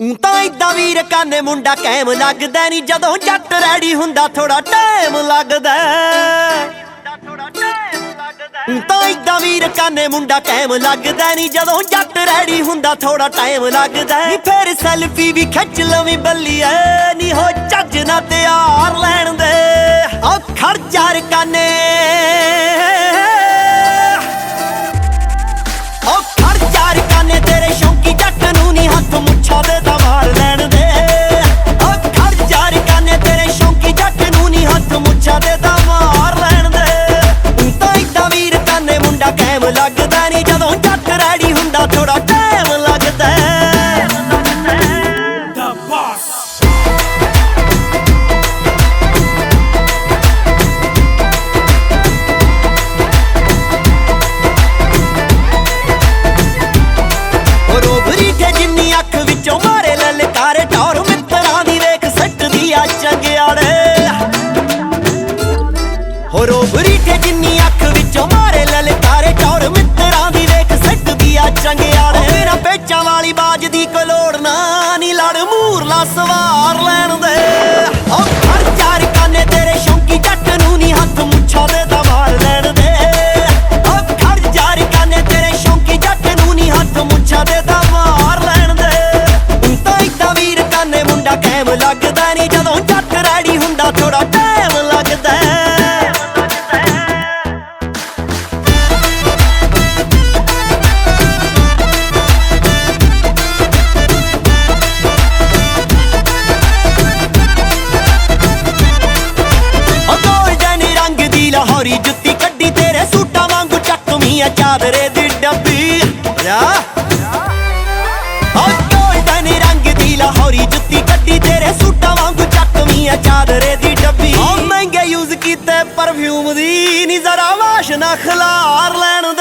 ਊਂ ਤਾਂ ਇਦਾਂ ਵੀਰ ਕਾਨੇ ਮੁੰਡਾ ਕੈਮ ਲੱਗਦਾ ਨਹੀਂ ਜਦੋਂ ਜੱਟ ਰੈਡੀ ਹੁੰਦਾ ਥੋੜਾ ਟਾਈਮ ਲੱਗਦਾ। ਊਂ ਤਾਂ ਇਦਾਂ ਵੀਰ ਕਾਨੇ ਮੁੰਡਾ ਕੈਮ ਲੱਗਦਾ ਨਹੀਂ ਜਦੋਂ ਜੱਟ ਰੈਡੀ ਹੁੰਦਾ ਥੋੜਾ ਟਾਈਮ ਲੱਗਦਾ। ਨੀ ਫੇਰ ਸੈਲਫੀ ਵੀ ਖਿੱਚ ਲਵੀਂ ਬੱਲੀਏ, ਨੀ ਹੋ ਚੱਜ ਨਾ ਤਿਆਰ ਲੈਣ ਦੇ। ਆ ਖੜ ਜਾਰ ਕਾਨੇ। ਦੇ ਤਾਂ ਮਾਰ ਲੈਣ ਦੇ। ਊਂ ਤਾਂ ਇਦਾਂ ਵੀਰ ਕਾਨੇ ਮੁੰਡਾ ਕੈਮ ਲੱਗਦਾ ਕਲੋੜ ਨਾ ਨੀ ਲੜ ਮੂਰਲਾ ਚੱਕਵੀਂ ਦੀ ਡੱਬੀ। ਜਾ। ਓ ਗੋਲਡਨ ਰੰਗ ਦੀ ਲਾਹੌਰੀ, ਜੁੱਤੀ ਕੱਢੀ ਤੇਰੇ ਸੂਟਾਂ ਵਾਂਗੂ ਚੱਕਵੀਂ ਆ ਚਾਦਰੇ ਦੀ ਡੱਬੀ। ਓ ਮਹਿੰਗੇ ਯੂਜ਼ ਕੀਤੇ ਪਰਫਿਊਮ ਦੀ, ਨੀ ਜ਼ਰਾ ਵਾਸ਼ ਨਾ ਖਲਾਰ ਲੈਣ